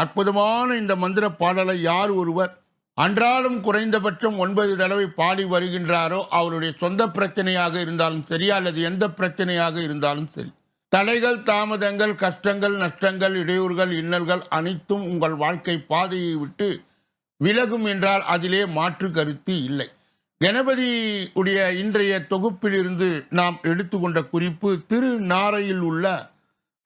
அற்புதமான இந்த மந்திர பாடலை யார் ஒருவர் அன்றாடம் குறைந்தபட்சம் ஒன்பது தடவை பாடி வருகின்றாரோ அவருடைய சொந்த பிரச்சனையாக இருந்தாலும் சரி அல்லது எந்த பிரச்சனையாக இருந்தாலும் சரி. தடைகள் தாமதங்கள் கஷ்டங்கள் நஷ்டங்கள் இடையூறுகள் இன்னல்கள் அனைத்தும் உங்கள் வாழ்க்கை பாதையை விட்டு விலகும் என்றால் அதிலே மாற்று கருத்து இல்லை. கணபதி உடைய இன்றைய தொகுப்பிலிருந்து நாம் எடுத்துக்கொண்ட குறிப்பு திருநாரையில் உள்ள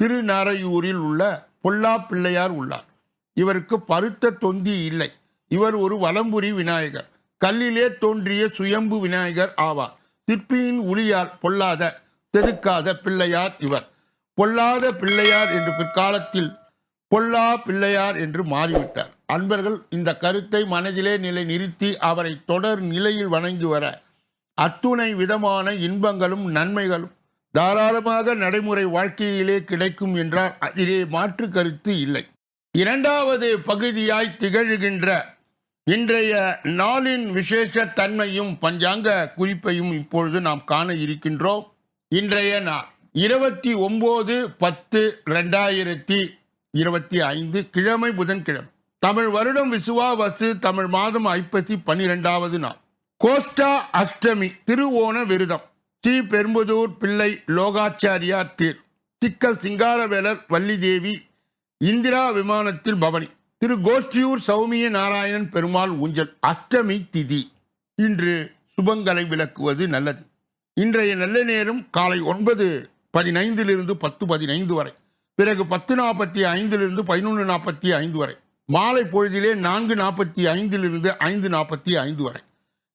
திருநாரையூரில் உள்ள பொல்லா பிள்ளையார் உள்ளார். இவருக்கு பருத்த தொந்தி இல்லை. இவர் ஒரு வலம்புரி விநாயகர். கல்லிலே தோன்றிய சுயம்பு விநாயகர் ஆவார். சிற்பியின் உளியால் பொல்லாத செதுக்காத பிள்ளையார் இவர். பொல்லாத பிள்ளையார் என்று பிற்காலத்தில் பொல்லா பிள்ளையார் என்று மாறிவிட்டார். அன்பர்கள் இந்த கருத்தை மனதிலே நிலை நிறுத்தி அவரை தொடர் நிலையில் வணங்கி வர அத்துணை விதமான இன்பங்களும் நன்மைகளும் தாராளமாக நடைமுறை வாழ்க்கையிலே கிடைக்கும் என்றால் அதிலே மாற்று கருத்து இல்லை. இரண்டாவது பகுதியாய் திகழ்கின்ற இன்றைய நாளின் விசேஷ தன்மையும் பஞ்சாங்க குறிப்பையும் இப்பொழுது நாம் காண இருக்கின்றோம். இன்றைய நாள் இருபத்தி ஒன்பது பத்து ரெண்டாயிரத்தி இருபத்தி ஐந்து கிழமை புதன்கிழமை. தமிழ் வருடம் விசுவாவசு தமிழ் மாதம் ஐப்பசி பன்னிரெண்டாவது நாள். கோஸ்டா அஷ்டமி திருவோண விருதம். ஸ்ரீ பெரும்புதூர் பிள்ளை லோகாச்சாரியார் தேர். சிக்கல் சிங்காரவேலர் வள்ளிதேவி இந்திரா விமானத்தில் பவனி. திரு கோஷ்டியூர் சௌமிய நாராயணன் பெருமாள் ஊஞ்சல். அஷ்டமி திதி. இன்று சுபங்களை விளக்குவது நல்லது. இன்றைய நல்ல நேரம் காலை ஒன்பது பதினைந்திலிருந்து பத்து பதினைந்து வரை. பிறகு பத்து நாற்பத்தி ஐந்திலிருந்து பதினொன்று நாற்பத்தி ஐந்து வரை. மாலை பொழுதிலே நான்கு நாற்பத்தி ஐந்திலிருந்து ஐந்து நாற்பத்தி ஐந்து வரை.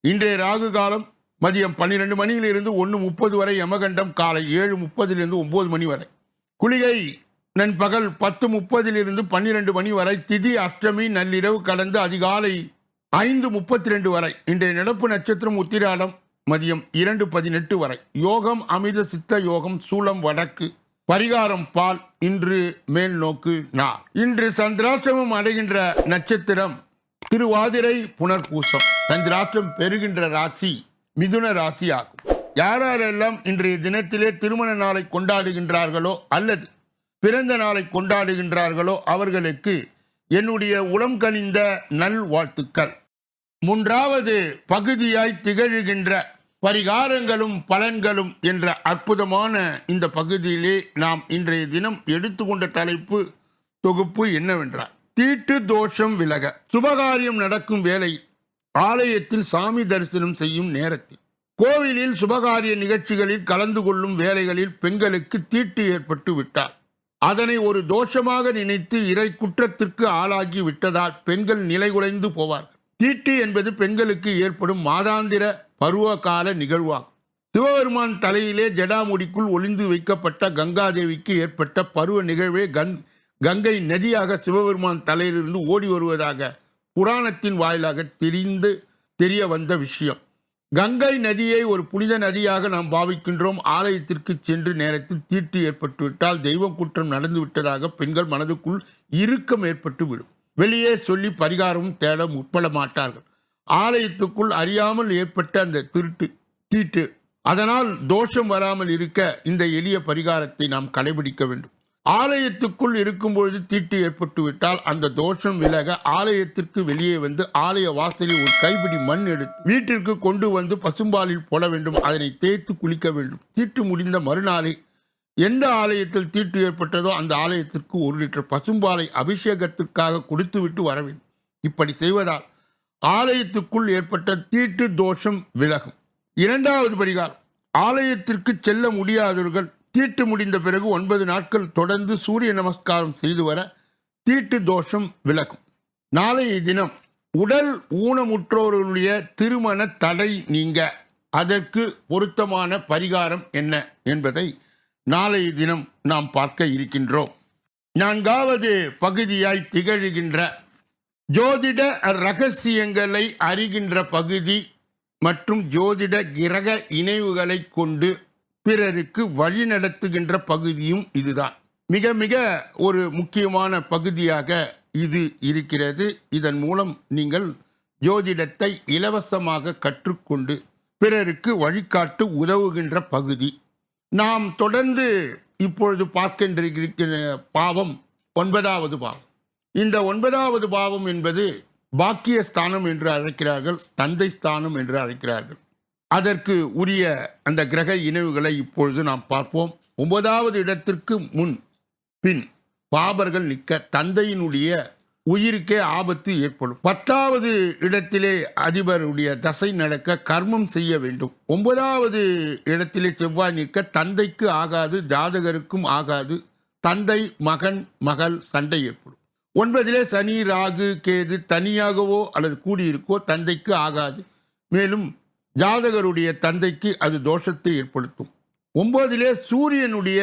இன்றைய ராகு காலம் மதியம் பன்னிரெண்டு மணியிலிருந்து ஒன்று முப்பது வரை. யமகண்டம் காலை ஏழு முப்பதிலிருந்து ஒன்பது மணி வரை. குளிகை நண்பகல் பத்து முப்பதிலிருந்து பன்னிரெண்டு மணி வரை திதி அஷ்டமி நள்ளிரவு கடந்து அதிகாலை ஐந்து முப்பத்தி ரெண்டு வரை. இன்றைய நடப்பு நட்சத்திரம் உத்திராடம் மதியம் இரண்டு பதினெட்டு வரை. யோகம் அமித சித்த யோகம் சூலம் வடக்கு. பரிகாரம் பால் இன்று மேல் நோக்கு நா இன்று சந்திராசிரமம் அடைகின்ற நட்சத்திரம் திருவாதிரை புனர்பூசம். சந்திராஷ்டிரம் பெறுகின்ற ராசி மிதுன ராசி ஆகும் யாரெல்லாம் இன்றைய தினத்திலே திருமண நாளை கொண்டாடுகின்றார்களோ அல்லது பிறந்த நாளை கொண்டாடுகின்றார்களோ அவர்களுக்கு என்னுடைய உளம் கனிந்த நல் வாழ்த்துக்கள் மூன்றாவது பகுதியாய் திகழ்கின்ற பரிகாரங்களும் பலன்களும் என்ற அற்புதமான இந்த பகுதியிலே நாம் இன்றைய தினம் எடுத்துக்கொண்ட தலைப்பு தொகுப்பு என்னவென்றால் தீட்டு தோஷம் விலக. சுபகாரியம் நடக்கும் வேலை ஆலயத்தில் சாமி தரிசனம் செய்யும் நேரத்தில் கோவிலில் சுபகாரிய நிகழ்ச்சிகளில் கலந்து கொள்ளும் வேலைகளில் பெண்களுக்கு தீட்டு ஏற்பட்டு விட்டார் அதனை ஒரு தோஷமாக நினைத்து இறை குற்றத்திற்கு ஆளாகி விட்டதால் பெண்கள் நிலைகுலைந்து போவார்கள். தீட்டு என்பது பெண்களுக்கு ஏற்படும் மாதாந்திர பருவகால நிகழ்வாகும். சிவபெருமான் தலையிலே ஜடாமுடிக்குள் ஒளிந்து வைக்கப்பட்ட கங்காதேவிக்கு ஏற்பட்ட பருவ நிகழ்வே கங் கங்கை நதியாக சிவபெருமான் தலையிலிருந்து ஓடி வருவதாக புராணத்தின் வாயிலாக தெரிந்து தெரிய வந்த விஷயம். கங்கை நதியை ஒரு புனித நதியாக நாம் பாவிக்கின்றோம். ஆலயத்திற்கு சென்று நேரத்தில் தீட்டு ஏற்பட்டுவிட்டால் தெய்வம் குற்றம் நடந்து விட்டதாக பெண்கள் மனதுக்குள் இறுக்கம் ஏற்பட்டு விடும் வெளியே சொல்லி பரிகாரமும் தேட முற்பட மாட்டார்கள் ஆலயத்துக்குள் அறியாமல் ஏற்பட்ட அந்த திருட்டு தீட்டு அதனால் தோஷம் வராமல் இருக்க இந்த எளிய பரிகாரத்தை நாம் கடைபிடிக்க வேண்டும். ஆலயத்துக்குள் இருக்கும் பொழுது தீட்டு ஏற்பட்டு விட்டால் அந்த தோஷம் விலக ஆலயத்திற்கு வெளியே வந்து ஆலய வாசலில் ஒரு கைப்பிடி மண் எடுத்து வீட்டிற்கு கொண்டு வந்து பசும்பாலில் போட வேண்டும். அதனை தேய்த்து குளிக்க வேண்டும். தீட்டு முடிந்த மறுநாளை எந்த ஆலயத்தில் தீட்டு ஏற்பட்டதோ அந்த ஆலயத்திற்கு ஒரு லிட்டர் பசும்பாலை அபிஷேகத்திற்காக கொடுத்துவிட்டு வர வேண்டும். இப்படி செய்வதால் ஆலயத்துக்குள் ஏற்பட்ட தீட்டு தோஷம் விலகும். இரண்டாவது பரிகாரம். ஆலயத்திற்கு செல்ல முடியாதவர்கள் தீட்டு முடிந்த பிறகு ஒன்பது நாட்கள் தொடர்ந்து சூரிய நமஸ்காரம் செய்து வர தீட்டு தோஷம் விலகும். நாளைய தினம் உடல் ஊனமுற்றோர்களுடைய திருமண தடை நீங்க. அதற்கு பொருத்தமான பரிகாரம் என்ன என்பதை நாளைய தினம் நாம் பார்க்க இருக்கின்றோம். நான்காவது பகுதியாய் திகழ்கின்ற ஜோதிட ரகசியங்களை அறிகின்ற பகுதி மற்றும் ஜோதிட கிரக இணைவுகளை கொண்டு பிறருக்கு வழிநடத்துகின்ற பகுதியும் இதுதான். மிக மிக ஒரு முக்கியமான பகுதியாக இது இருக்கிறது. இதன் மூலம் நீங்கள் ஜோதிடத்தை இலவசமாக கற்றுக்கொண்டு பிறருக்கு வழிகாட்டு உதவுகின்ற பகுதி. நாம் தொடர்ந்து இப்பொழுது பார்க்கின்ற பாவம் ஒன்பதாவது பாவம். இந்த ஒன்பதாவது பாவம் என்பது பாக்கிய ஸ்தானம் என்று அழைக்கிறார்கள் தந்தை ஸ்தானம் என்று அழைக்கிறார்கள். அதற்கு உரிய அந்த கிரக இணைவுகளை இப்பொழுது நாம் பார்ப்போம். ஒன்பதாவது இடத்திற்கு முன் பின் பாபர்கள் நிற்க தந்தையினுடைய உயிருக்கே ஆபத்து ஏற்படும். பத்தாவது இடத்திலே அதிபருடைய தசை நடக்க கர்மம் செய்ய வேண்டும். ஒன்பதாவது இடத்திலே செவ்வாய் நிற்க தந்தைக்கு ஆகாது ஜாதகருக்கும் ஆகாது. தந்தை மகன் மகள் சண்டை ஏற்படும். ஒன்பதிலே சனி ராகு கேது தனியாகவோ அல்லது கூடியிருக்கோ தந்தைக்கு ஆகாது. மேலும் ஜாதகருடைய தந்தைக்கு அது தோஷத்தை ஏற்படுத்தும். ஒன்பதிலே சூரியனுடைய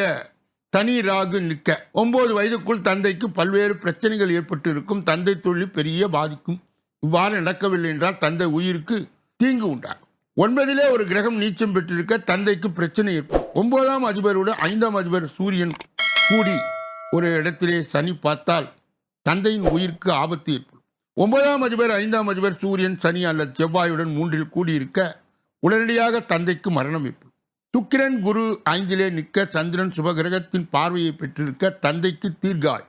தனி ராகு நிற்க. ஒன்பது வயதுக்குள் தந்தைக்கு பல்வேறு பிரச்சனைகள் ஏற்பட்டு இருக்கும் தந்தை தொழில் பெரிய பாதிக்கும். இவ்வாறு நடக்கவில்லை என்றால் தந்தை உயிருக்கு தீங்கு உண்டாகும். ஒன்பதிலே ஒரு கிரகம் நீச்சம் பெற்றிருக்க தந்தைக்கு பிரச்சனை ஏற்படும். ஒன்பதாம் அதிபரோடு ஐந்தாம் அதிபர் சூரியன் கூடி ஒரு இடத்திலே சனி பார்த்தால் தந்தையின் உயிருக்கு ஆபத்து ஏற்படும். ஒன்பதாம் அதிபர் ஐந்தாம் அதிபர் சூரியன் சனி அல்லது செவ்வாயுடன் மூன்றில் கூடியிருக்க உடனடியாக தந்தைக்கு மரணம் ஏற்படும் சுக்கிரன் குரு ஐந்திலே நிற்க சந்திரன் சுபகிரகத்தின் பார்வையை பெற்றிருக்க தந்தைக்கு தீர்காய்.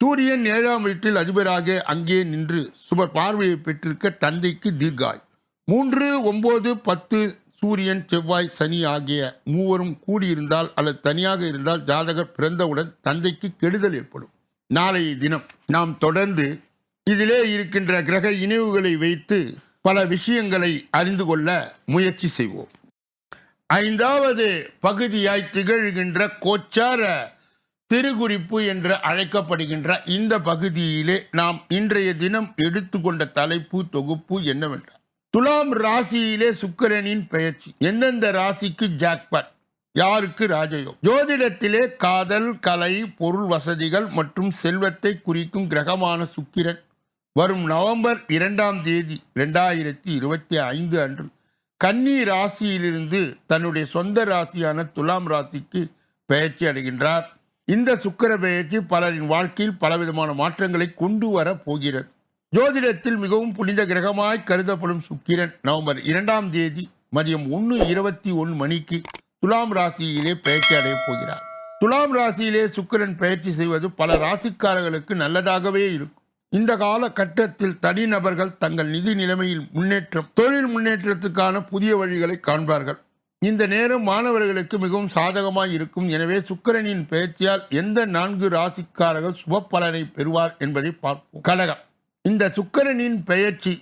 சூரியன் ஏழாம் வீட்டில் அதிபராக அங்கே நின்று சுப பார்வையை பெற்றிருக்க தந்தைக்கு தீர்காய். மூன்று ஒன்பது பத்து சூரியன் செவ்வாய் சனி ஆகிய மூவரும் கூடியிருந்தால் அல்லது தனியாக இருந்தால் ஜாதகர் பிறந்தவுடன் தந்தைக்கு கெடுதல் ஏற்படும். நாளைய தினம் நாம் தொடர்ந்து இதிலே இருக்கின்ற கிரக இணைவுகளை வைத்து பல விஷயங்களை அறிந்து கொள்ள முயற்சி செய்வோம். ஐந்தாவது பகுதியாய் திகழ்கின்ற கோச்சார திருகுறிப்பு என்று அழைக்கப்படுகின்ற இந்த பகுதியிலே நாம் இன்றைய தினம் எடுத்துக்கொண்ட தலைப்பு தொகுப்பு என்னவென்றால் துலாம் ராசியிலே சுக்கிரனின் பெயர்ச்சி. எந்தெந்த ராசிக்கு ஜாக்பாட்? யாருக்கு ராஜயோகம்? ஜோதிடத்திலே காதல் கலை பொருள் வசதிகள் மற்றும் செல்வத்தை குறிக்கும் கிரகமான சுக்கிரன் வரும் நவம்பர் இரண்டாம் தேதி ரெண்டாயிரத்தி இருபத்தி ஐந்து அன்று கன்னி ராசியிலிருந்து தன்னுடைய சொந்த ராசியான துலாம் ராசிக்கு பெயர்ச்சி அடைகின்றார். இந்த சுக்கிர பெயர்ச்சி பலரின் வாழ்க்கையில் பலவிதமான மாற்றங்களை கொண்டு வர போகிறது. ஜோதிடத்தில் மிகவும் புனித கிரகமாய் கருதப்படும் சுக்கிரன் நவம்பர் இரண்டாம் தேதி மதியம் ஒன்று இருபத்தி ஒன்று மணிக்கு துலாம் ராசியிலே பயிற்சி அடையப் போகிறார். துலாம் ராசியிலே சுக்கிரன் பயிற்சி செய்வது பல ராசிக்காரர்களுக்கு நல்லதாகவே இருக்கும். இந்த காலகட்டத்தில் தனிநபர்கள் தங்கள் நிதி நிலைமையில் முன்னேற்றம் தொழில் முன்னேற்றத்துக்கான புதிய வழிகளை காண்பார்கள். இந்த நேரம் மாணவர்களுக்கு மிகவும் சாதகமாக இருக்கும். எனவே சுக்கிரனின் பெயர்ச்சியால் எந்த நான்கு ராசிக்காரர்கள் சுப பலனை பெறுவார் என்பதை பார்ப்போம். கடகம். இந்த சுக்கரனின் பெயர்ச்சி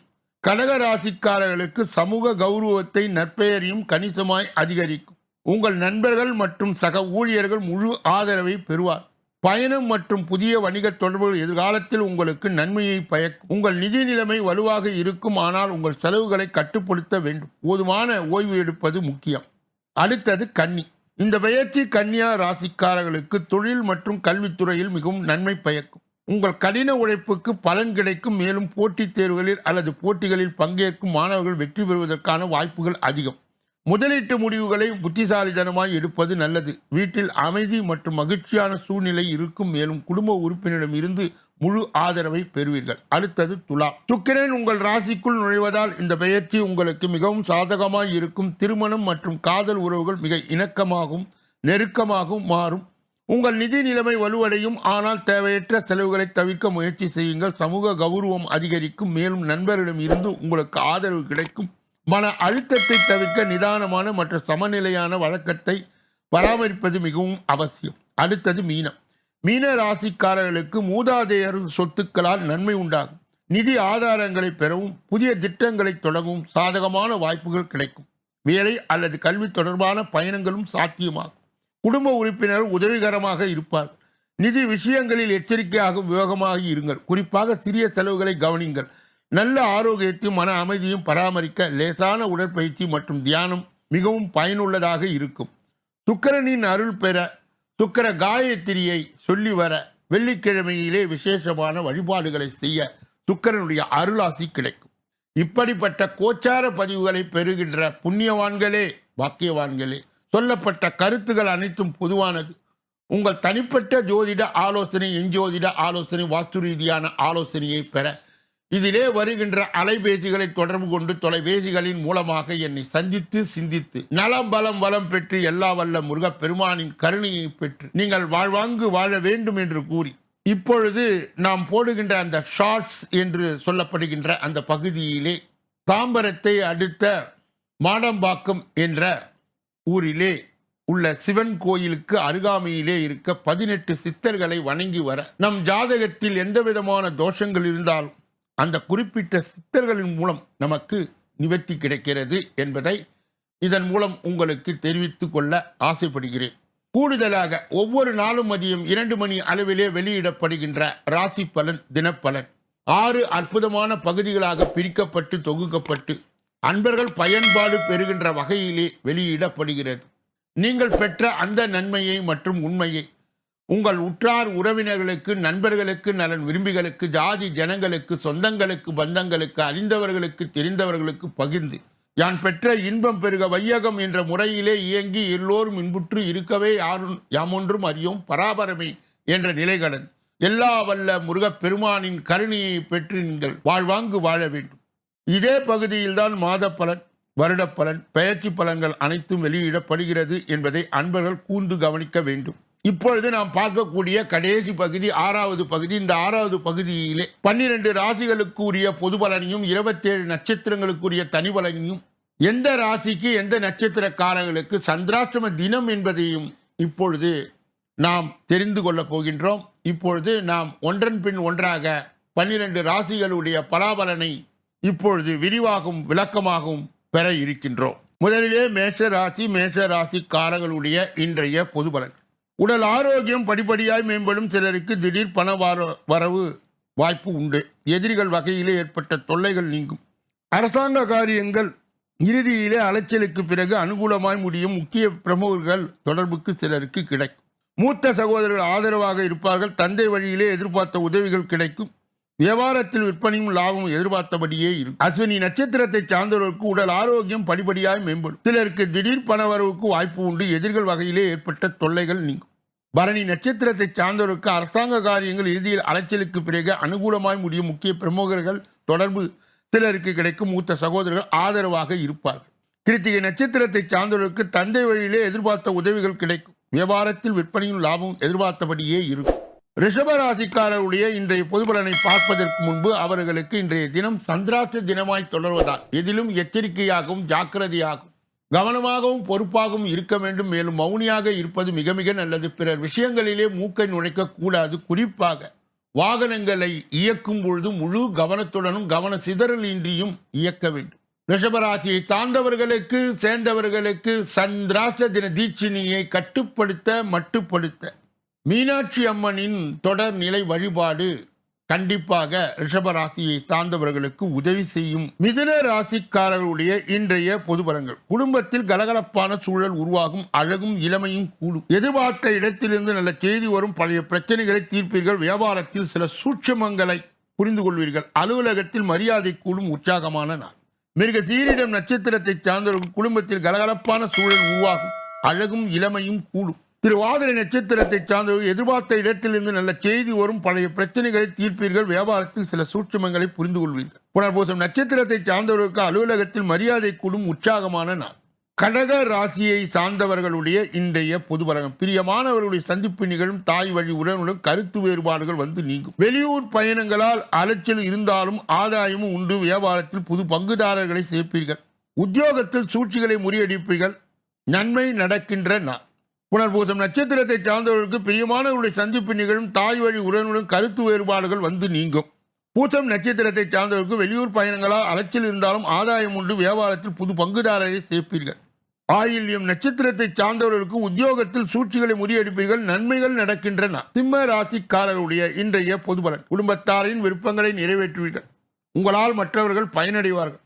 கடக ராசிக்காரர்களுக்கு சமூக கௌரவத்தை நற்பெயரையும் கணிசமாய் அதிகரிக்கும். உங்கள் நண்பர்கள் மற்றும் சக ஊழியர்கள் முழு ஆதரவை பெறுவார். பயணம் மற்றும் புதிய வணிக தொடர்புகள் எதிர்காலத்தில் உங்களுக்கு நன்மையை பயக்கும் உங்கள் நிதி நிலைமை வலுவாக இருக்கும் ஆனால் உங்கள் செலவுகளை கட்டுப்படுத்த வேண்டும். போதுமான ஓய்வு எடுப்பது முக்கியம். அடுத்தது கன்னி. இந்த பெயர்ச்சி கன்னியா ராசிக்காரர்களுக்கு தொழில் மற்றும் கல்வித்துறையில் மிகவும் நன்மை பயக்கும். உங்கள் கடின உழைப்புக்கு பலன் கிடைக்கும் மேலும் போட்டித் தேர்வுகளில் அல்லது போட்டிகளில் பங்கேற்கும் மாணவர்கள் வெற்றி பெறுவதற்கான வாய்ப்புகள் அதிகம். முதலீட்டு முடிவுகளை புத்திசாலித்தனமாய் எடுப்பது நல்லது. வீட்டில் அமைதி மற்றும் மகிழ்ச்சியான சூழ்நிலை இருக்கும் மேலும் குடும்ப உறுப்பினரிடம் இருந்து முழு ஆதரவை பெறுவீர்கள். அடுத்தது துலா சுக்கிரன் உங்கள் ராசிக்குள் நுழைவதால் இந்த பெயர்ச்சி உங்களுக்கு மிகவும் சாதகமாய் இருக்கும். திருமணம் மற்றும் காதல் உறவுகள் மிக இணக்கமாகவும் நெருக்கமாகவும் மாறும். உங்கள் நிதி நிலைமை வலுவடையும். ஆனால் தேவையற்ற செலவுகளை தவிர்க்க முயற்சி செய்யுங்கள். சமூக கௌரவம் அதிகரிக்கும். மேலும் நண்பர்களிடம் இருந்து உங்களுக்கு ஆதரவு கிடைக்கும். மன அழுத்தத்தை தவிர்க்க நிதானமான மற்றும் சமநிலையான வழக்கத்தை பராமரிப்பது மிகவும் அவசியம். அடுத்தது மீனம். மீன ராசிக்காரர்களுக்கு மூதாதையர் சொத்துக்களால் நன்மை உண்டாகும். நிதி ஆதாரங்களை பெறவும் புதிய திட்டங்களை தொடங்கவும் சாதகமான வாய்ப்புகள் கிடைக்கும். வேலை அல்லது கல்வி தொடர்பான பயணங்களும் சாத்தியமாகும். குடும்ப உறுப்பினர் உதவிகரமாக இருப்பார். நிதி விஷயங்களில் எச்சரிக்கையாக விவேகமாக இருங்கள். குறிப்பாக சிறிய செலவுகளை கவனிங்கள். நல்ல ஆரோக்கியத்தையும் மன அமைதியும் பராமரிக்க லேசான உடற்பயிற்சி மற்றும் தியானம் மிகவும் பயனுள்ளதாக இருக்கும். சுக்கரனின் அருள் பெற சுக்கர காயத்திரியை சொல்லி வர வெள்ளிக்கிழமையிலே விசேஷமான வழிபாடுகளை செய்ய சுக்கரனுடைய அருளாசி கிடைக்கும். இப்படிப்பட்ட கோச்சார பதிவுகளை பெறுகின்ற புண்ணியவான்களே பாக்கியவான்களே சொல்லப்பட்ட கருத்துகள் அனைத்தும் பொதுவானது. உங்கள் தனிப்பட்ட ஜோதிட ஆலோசனை எஞ்சோதிட ஆலோசனை வாஸ்து ரீதியான ஆலோசனையை பெற இதிலே வருகின்ற அலைபேசிகளை தொடர்பு கொண்டு தொலைபேசிகளின் மூலமாக என்னை சந்தித்து சிந்தித்து நலம் பலம் வளம் பெற்று எல்லா வல்ல முருகப் பெருமானின் கருணையை பெற்று நீங்கள் வாழ்வாங்கு வாழ வேண்டும் என்று கூறி இப்பொழுது நாம் போடுகின்ற அந்த ஷார்ட்ஸ் என்று சொல்லப்படுகின்ற அந்த பகுதியிலே தாம்பரத்தை அடுத்த மாடம்பாக்கம் என்ற ஊரிலே உள்ள சிவன் கோயிலுக்கு அருகாமையிலே இருக்க பதினெட்டு சித்தர்களை வணங்கி வர நம் ஜாதகத்தில் எந்த விதமான தோஷங்கள் இருந்தாலும் அந்த குறிப்பிட்ட சித்தர்களின் மூலம் நமக்கு நிவர்த்தி கிடைக்கிறது என்பதை இதன் மூலம் உங்களுக்கு தெரிவித்து கொள்ள ஆசைப்படுகிறேன். கூடுதலாக ஒவ்வொரு நாளும் மதியம் இரண்டு மணி அளவிலே வெளியிடப்படுகின்ற ராசி பலன் தினப்பலன். ஆறு அற்புதமான பகுதிகளாக பிரிக்கப்பட்டு தொகுக்கப்பட்டு அன்பர்கள் பயன்பாடு பெறுகின்ற வகையிலே வெளியிடப்படுகிறது. நீங்கள் பெற்ற அந்த நன்மையை மற்றும் உண்மையை உங்கள் உற்றார் உறவினர்களுக்கு நண்பர்களுக்கு நலன் விரும்பிகளுக்கு ஜாதி ஜனங்களுக்கு சொந்தங்களுக்கு பந்தங்களுக்கு அறிந்தவர்களுக்கு தெரிந்தவர்களுக்கு பகிர்ந்து. யான் பெற்ற இன்பம் பெருக வையகம் என்ற முறையிலே இயங்கி எல்லோரும் இன்புற்று இருக்கவே யாரும் யாமொன்றும் அறியோம் பராபரமே என்ற நிலை கடந்து. எல்லா வல்ல முருகப் பெருமானின் கருணையை பெற்று நீங்கள் வாழ்வாங்கு வாழ வேண்டும். இதே பகுதியில்தான் மாத பலன் வருடப்பலன் பெயர்ச்சி பலன்கள் அனைத்தும் வெளியிடப்படுகிறது என்பதை அன்பர்கள் கூர்ந்து கவனிக்க வேண்டும். இப்பொழுது நாம் பார்க்கக்கூடிய கடைசி பகுதி ஆறாவது பகுதி. இந்த ஆறாவது பகுதியிலே பன்னிரண்டு ராசிகளுக்கு உரிய பொது பலனையும் இருபத்தேழு நட்சத்திரங்களுக்குரிய தனி பலனையும் எந்த ராசிக்கு எந்த நட்சத்திரக்காரர்களுக்கு சந்திராஷ்டம தினம் என்பதையும் இப்பொழுது நாம் தெரிந்து கொள்ளப் போகின்றோம். இப்பொழுது நாம் ஒன்றன் பின் ஒன்றாக பன்னிரண்டு ராசிகளுடைய பலாபலனை இப்பொழுது விரிவாகவும் விளக்கமாகவும் பெற இருக்கின்றோம். முதலிலே மேஷ ராசி மேஷ ராசிக்காரர்களுடைய இன்றைய பொது பலன். உடல் ஆரோக்கியம் படிப்படியாய் மேம்படும் சிலருக்கு திடீர் பண வார- வரவு வாய்ப்பு உண்டு. எதிரிகள் வகையிலே ஏற்பட்ட தொல்லைகள் நீங்கும். அரசாங்க காரியங்கள் இறுதியிலே அலைச்சலுக்கு பிறகு அனுகூலமாய் முடியும். முக்கிய பிரமுகர்கள் தொடர்புக்கு சிலருக்கு கிடைக்கும். மூத்த சகோதரர்கள் ஆதரவாக இருப்பார்கள். தந்தை வழியிலே எதிர்பார்த்த உதவிகள் கிடைக்கும். வியாபாரத்தில் விற்பனையும் லாபமும் எதிர்பார்த்தபடியே இருக்கும். அஸ்வினி நட்சத்திரத்தை சார்ந்தவர்களுக்கு உடல் ஆரோக்கியம் படிப்படியாக மேம்படும். சிலருக்கு திடீர் பணவரவுக்கு வாய்ப்பு உண்டு. எதிர்கள் வகையிலே ஏற்பட்ட தொல்லைகள் நீங்கும். பரணி நட்சத்திரத்தை சார்ந்தவருக்கு அரசாங்க காரியங்கள் இறுதியில் அலைச்சலுக்கு பிறகு அனுகூலமாய் முடியும் முக்கிய பிரமுகர்கள் தொடர்பு சிலருக்கு கிடைக்கும் மூத்த சகோதரர்கள் ஆதரவாக இருப்பார்கள். கிருத்திகை நட்சத்திரத்தை சார்ந்தவர்களுக்கு தந்தை வழியிலே எதிர்பார்த்த உதவிகள் கிடைக்கும். வியாபாரத்தில் விற்பனையும் லாபமும் எதிர்பார்த்தபடியே இருக்கும். ரிஷபராசிக்காரருடைய இன்றைய பொதுபலனை பார்ப்பதற்கு முன்பு அவர்களுக்கு இன்றைய தினம் சந்திராஷ்ட தினமாய் தொடர்வதால் எதிலும் எச்சரிக்கையாகவும் ஜாக்கிரதையாகவும் கவனமாகவும் பொறுப்பாகவும் இருக்க வேண்டும். மேலும் மௌனியாக இருப்பது மிக மிக நல்லது. பிறர் விஷயங்களிலே மூக்கை நுழைக்க கூடாது. குறிப்பாக வாகனங்களை இயக்கும் பொழுது முழு கவனத்துடனும் கவன சிதறல் இன்றியும் இயக்க வேண்டும். ரிஷபராசியை சார்ந்தவர்களுக்கு சேர்ந்தவர்களுக்கு சந்திராஷ்ட தின தீட்சிணியை கட்டுப்படுத்த மட்டுப்படுத்த மீனாட்சி அம்மனின் தொடர் நிலை வழிபாடு கண்டிப்பாக ரிஷபராசியை சார்ந்தவர்களுக்கு உதவி செய்யும் மிதுன ராசிக்காரர்களுடைய இன்றைய பொதுபலங்கள் குடும்பத்தில் கலகலப்பான சூழல் உருவாகும் அழகும் இளமையும் கூடும். எதிர்பார்த்த இடத்திலிருந்து நல்ல செய்தி வரும் பழைய பிரச்சனைகளை தீர்ப்பீர்கள் வியாபாரத்தில் சில சூட்சமங்களை புரிந்து கொள்வீர்கள். அலுவலகத்தில் மரியாதை கூடும் உற்சாகமான நாள். மிருக சீரிடம் நட்சத்திரத்தை சார்ந்தவர்கள் குடும்பத்தில் கலகலப்பான சூழல் உருவாகும் அழகும் இளமையும் கூடும். திருவாதிரை நட்சத்திரத்தை சார்ந்தவர்கள் எதிர்பார்த்த இடத்திலிருந்து நல்ல செய்தி வரும் பழைய பிரச்சனைகளை தீர்ப்பீர்கள். வியாபாரத்தில் சில சூட்சுமங்களை புரிந்து கொள்வீர்கள் புனர்பூசம் நட்சத்திரத்தை சார்ந்தவர்களுக்கு அலுவலகத்தில் மரியாதை கூடும் உற்சாகமான நாள். கடக ராசியை சார்ந்தவர்களுடைய இன்றைய பொதுபலகம் பிரியமானவர்களுடைய சந்திப்பு நிகழும் தாய் வழி உடனுடன் கருத்து வேறுபாடுகள் வந்து நீங்கும். வெளியூர் பயணங்களால் அலைச்சல் இருந்தாலும் ஆதாயமும் உண்டு. வியாபாரத்தில் புது பங்குதாரர்களை சேர்ப்பீர்கள். உத்தியோகத்தில் சூழ்ச்சிகளை முறியடிப்பீர்கள். நன்மை நடக்கின்ற நாள். புனர்பூசம் நட்சத்திரத்தை சார்ந்தவர்களுக்கு பிரியமானவருடைய சந்திப்பு நிகழும் தாய் வழி உடனுடன் கருத்து வேறுபாடுகள் வந்து நீங்கும். பூசம் நட்சத்திரத்தை சார்ந்தவர்களுக்கு வெளியூர் பயணங்களால் அலைச்சல் இருந்தாலும் ஆதாயம் உண்டு. வியாபாரத்தில் புது பங்குதாரரை சேர்ப்பீர்கள். ஆயில்யம் நட்சத்திரத்தை சார்ந்தவர்களுக்கு உத்தியோகத்தில் சூழ்ச்சிகளை முறியடிப்பீர்கள். நன்மைகள் நடக்கின்றன. சிம்ம ராசிக்காரருடைய இன்றைய பொதுபலன். குடும்பத்தாரின் விருப்பங்களை நிறைவேற்றுவீர்கள். உங்களால் மற்றவர்கள் பயனடைவார்கள்.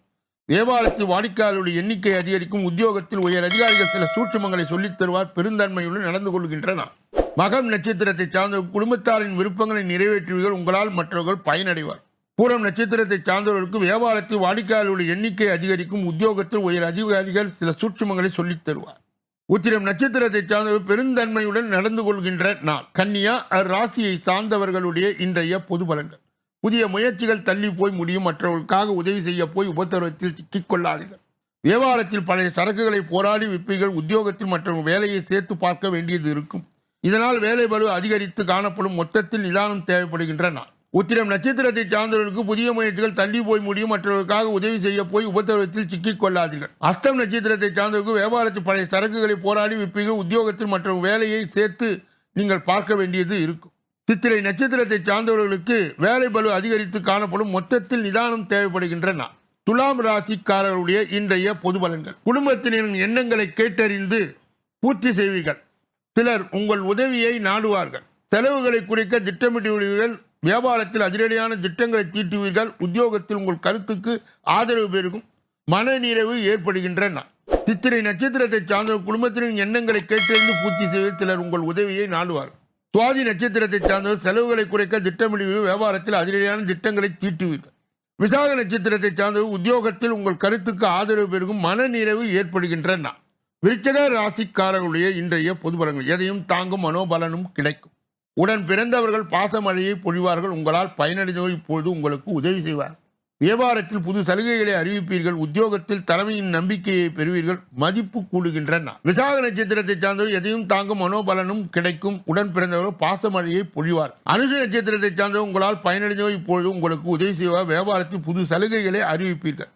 வியாபாரத்தில் வாடிக்கையாளருடைய எண்ணிக்கை அதிகரிக்கும் உத்தியோகத்தில் உயர் அதிகாரிகள் சில சூட்சுமங்களை சொல்லித் தருவார் பெருந்தன்மையுடன் நடந்து கொள்கின்றன. மகம் நட்சத்திரத்தை சார்ந்த குடும்பத்தாரின் விருப்பங்களை நிறைவேற்றுவீர்கள் உங்களால் மற்றவர்கள் பயனடைவார். பூரம் நட்சத்திரத்தை சார்ந்தவர்களுக்கு வியாபாரத்தில் வாடிக்கையாளர்களுடைய எண்ணிக்கை அதிகரிக்கும் உத்தியோகத்தில் உயர் அதிகாரிகள் சில சூட்சுமங்களை சொல்லித் தருவார். உத்திரம் நட்சத்திரத்தை சார்ந்தவர் பெருந்தன்மையுடன் நடந்து கொள்கின்ற நாள் கன்னியா அராசியை சார்ந்தவர்களுடைய இன்றைய பொது பலன்கள். புதிய முயற்சிகள் தள்ளி போய் முடியும். மற்றவர்களுக்காக உதவி செய்ய போய் உபத்திரவத்தில் சிக்கிக்கொள்ளாதீர்கள். வியாபாரத்தில் பழைய சரக்குகளை போராடி விற்பீர்கள். உத்தியோகத்தில் மற்றவர்கள் வேலையை சேர்த்து பார்க்க வேண்டியது இருக்கும். இதனால் வேலை பளு அதிகரித்து காணப்படும். மொத்தத்தில் நிதானம் தேவைப்படுகின்ற உத்திரம் நட்சத்திரத்தை சார்ந்தவர்களுக்கு புதிய முயற்சிகள் தள்ளி போய் முடியும். மற்றவர்களுக்காக உதவி செய்ய போய் உபத்திரவத்தில் சிக்கிக் கொள்ளாதீர்கள் அஸ்தம் நட்சத்திரத்தை சார்ந்தவர்களுக்கு வியாபாரத்தில் பழைய சரக்குகளை போராடி விற்பீர்கள். உத்தியோகத்தில் மற்றும் வேலையை சேர்த்து நீங்கள் பார்க்க வேண்டியது இருக்கும். சித்திரை நட்சத்திரத்தை சார்ந்தவர்களுக்கு வேலை பளு அதிகரித்து காணப்படும் மொத்தத்தில் நிதானம் தேவைப்படுகின்றன. துலாம் ராசிக்காரர்களுடைய இன்றைய பொது பலன்கள். குடும்பத்தினரின் எண்ணங்களை கேட்டறிந்து பூர்த்தி செய்வீர்கள். சிலர் உங்கள் உதவியை நாடுவார்கள். செலவுகளை குறைக்க திட்டமிட்டுவீர்கள் வியாபாரத்தில் அதிரடியான திட்டங்களை தீட்டுவீர்கள். உத்தியோகத்தில் உங்கள் கருத்துக்கு ஆதரவு பெருகும். மனநிறைவு ஏற்படுகின்ற நாள் சித்திரை நட்சத்திரத்தை சார்ந்த குடும்பத்தினரின் எண்ணங்களை கேட்டறிந்து பூர்த்தி செய்ய சிலர் உங்கள் உதவியை நாடுவார்கள். சுவாதி நட்சத்திரத்தை சார்ந்தவர் செலவுகளை குறைக்க திட்டமிடுவீர்கள் வியாபாரத்தில் அதிரடியான திட்டங்களை தீட்டுவீர்கள். விசாக நட்சத்திரத்தை சார்ந்தவர் உத்தியோகத்தில் உங்கள் கருத்துக்கு ஆதரவு பெருகும் மனநிறைவு ஏற்படுகின்ற விருச்சக ராசிக்காரர்களுடைய இன்றைய பொதுபலங்கள் எதையும் தாங்கும் மனோபலனும் கிடைக்கும். உடன் பிறந்தவர்கள் பாசமழையை பொழிவார்கள். உங்களால் பயனடைந்தவர் இப்பொழுது உங்களுக்கு உதவி செய்வார் வியாபாரத்தில் புது சலுகைகளை அறிவிப்பீர்கள் உத்தியோகத்தில் தலைமையின் நம்பிக்கையை பெறுவீர்கள் மதிப்பு கூடுகின்றன. விசாக நட்சத்திரத்தை சார்ந்தவர் எதையும் தாங்கும் மனோபலனும் கிடைக்கும். உடன் பிறந்தவர்கள் பாசமழையை பொழிவார். அனுஷ நட்சத்திரத்தை சார்ந்தவர் உங்களால் பயனடைந்தவர் இப்பொழுது உங்களுக்கு உதவி செய்வார். வியாபாரத்தில் புது சலுகைகளை அறிவிப்பீர்கள்.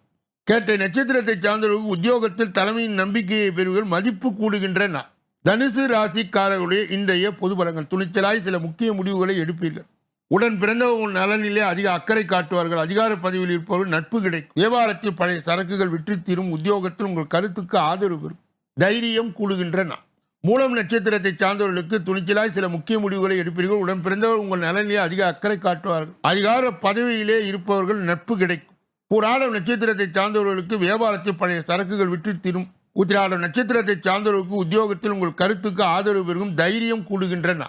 கேட்ட நட்சத்திரத்தை சார்ந்தவர்கள் உத்தியோகத்தில் தலைமையின் நம்பிக்கையை பெறுவீர்கள் மதிப்பு கூடுகின்றன. தனுசு ராசிக்காரர்களுடைய இன்றைய பொது பலங்கள் துணிச்சலாய் சில முக்கிய முடிவுகளை எடுப்பீர்கள். உடன் பிறந்தவர்கள் நலனிலே அதிக அக்கறை காட்டுவார்கள். அதிகார பதவியில் இருப்பவர்கள் நட்பு கிடைக்கும். வியாபாரத்தில் பழைய சரக்குகள் விற்று தீரும். உத்தியோகத்தில் உங்கள் கருத்துக்கு ஆதரவு பெறும். தைரியம் கூடுகின்றன. மூலம் நட்சத்திரத்தை சார்ந்தவர்களுக்கு துணிச்சலாய் சில முக்கிய முடிவுகளை எடுப்பீர்கள். உடன் பிறந்தவர் உங்கள் நலனிலே அதிக அக்கறை காட்டுவார்கள். அதிகார பதவியிலே இருப்பவர்கள் நட்பு கிடைக்கும். புராடம் நட்சத்திரத்தை சார்ந்தவர்களுக்கு வியாபாரத்தில் பழைய சரக்குகள் விற்று தீரும். உத்திராடம் நட்சத்திரத்தை சார்ந்தவர்களுக்கு உத்தியோகத்தில் உங்கள் கருத்துக்கு ஆதரவு பெறும். தைரியம் கூடுகின்றன.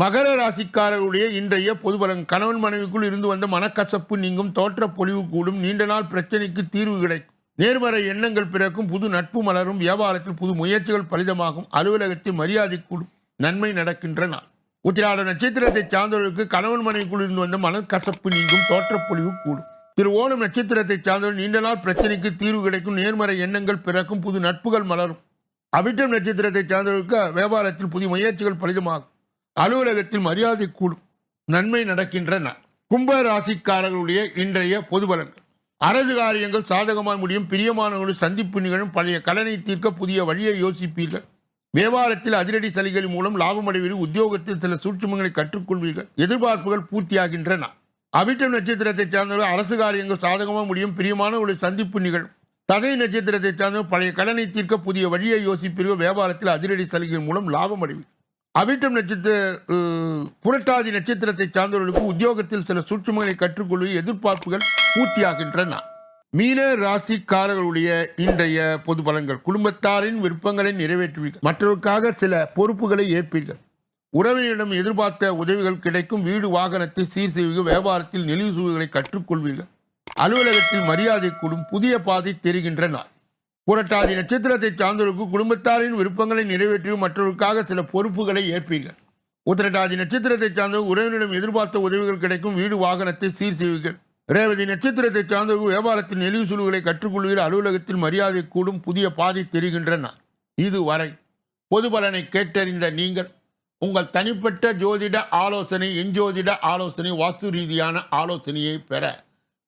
மகர ராசிக்காரர்களுடைய இன்றைய பொதுபலன் கணவன் மனைவிக்குள் இருந்து வந்த மனக்கசப்பு நீங்கும் தோற்ற பொலிவு கூடும் நீண்ட நாள் பிரச்சனைக்கு தீர்வு கிடைக்கும். நேர்மறை எண்ணங்கள் பிறக்கும் புது நட்பு மலரும் வியாபாரத்தில் புது முயற்சிகள் பலிதமாகும் அலுவலகத்தில் மரியாதை கூடும் நன்மை நடக்கின்ற நாள். உத்திராட நட்சத்திரத்தை சார்ந்தவர்களுக்கு கணவன் மனைவிக்குள் இருந்து வந்த மனக்கசப்பு நீங்கும் தோற்ற பொலிவு கூடும். திரு ஓணம் நட்சத்திரத்தை சார்ந்தவர்கள் நீண்ட நாள் பிரச்சனைக்கு தீர்வு கிடைக்கும் நேர்மறை எண்ணங்கள் பிறக்கும் புது நட்புகள் மலரும். அவிட்டம் நட்சத்திரத்தை சார்ந்தவர்களுக்கு வியாபாரத்தில் புதிய முயற்சிகள் பலிதமாகும். அலுவலகத்தில் மரியாதை கூடும். நன்மை நடக்கின்றன. கும்ப ராசிக்காரர்களுடைய இன்றைய பொது அரசு காரியங்கள் சாதகமாய் முடியும். பிரியமானவர்கள் சந்திப்பு நிகழும். பழைய கடனை தீர்க்க புதிய வழியை யோசிப்பீர்கள். வியாபாரத்தில் அதிரடி சலுகைகள் மூலம் லாபம் அடைவீர்கள். உத்தியோகத்தில் சில சூட்சுமங்களை கற்றுக்கொள்வீர்கள். எதிர்பார்ப்புகள் பூர்த்தியாகின்றன. அபிட்டம் நட்சத்திரத்தை சார்ந்தவர்கள் அரசு காரியங்கள் சாதகமாக முடியும். பிரியமானவர்கள் சந்திப்பு நிகழும். தகை நட்சத்திரத்தை சார்ந்தவர் பழைய கடனை தீர்க்க புதிய வழியை யோசிப்பீர்கள். வியாபாரத்தில் அதிரடி சலுகைகள் மூலம் லாபம் அடைவீர்கள். அவிட்டம் நட்சத்திர புரட்டாதி நட்சத்திரத்தை சார்ந்தவர்களுக்கு உத்தியோகத்தில் சில சூட்சுமங்களை கற்றுக்கொள்வது எதிர்பார்ப்புகள் பூர்த்தியாகின்றன. மீன ராசிக்காரர்களுடைய இன்றைய பொது பலன்கள். குடும்பத்தாரின் விருப்பங்களை நிறைவேற்றுவீர்கள். மற்றவருக்காக சில பொறுப்புகளை ஏற்பீர்கள். உறவினரிடம் எதிர்பார்த்த உதவிகள் கிடைக்கும். வீடு வாகனத்தை சீர் செய்வீர்கள். வியாபாரத்தில் நெளிவு சுழிவுகளை கற்றுக்கொள்வீர்கள். அலுவலகத்தில் மரியாதை கூடும். புதிய பாதை தெரிகின்ற நாள் புரட்டாதி நட்சத்திரத்தை சார்ந்தவர்களுக்கு குடும்பத்தாரின் விருப்பங்களை நிறைவேற்றி மற்றவர்களுக்காக சில பொறுப்புகளை ஏற்பீர்கள். உத்திரட்டாதி நட்சத்திரத்தை சார்ந்த உறவினரிடம் எதிர்பார்த்த உதவிகள் கிடைக்கும். வீடு வாகனத்தை சீர் செய்வீர்கள். ரேவதி நட்சத்திரத்தை சார்ந்தவர்கள் வியாபாரத்தின் நெளிவு சுழுவுகளை கற்றுக்கொள்வீர்கள். அலுவலகத்தில் மரியாதை கூடும் புதிய பாதை தெரிகின்றன இதுவரை பொது பலனை கேட்டறிந்த நீங்கள் உங்கள் தனிப்பட்ட ஜோதிட ஆலோசனை எஞ்சோதிட ஆலோசனை வாஸ்து ரீதியான ஆலோசனையை பெற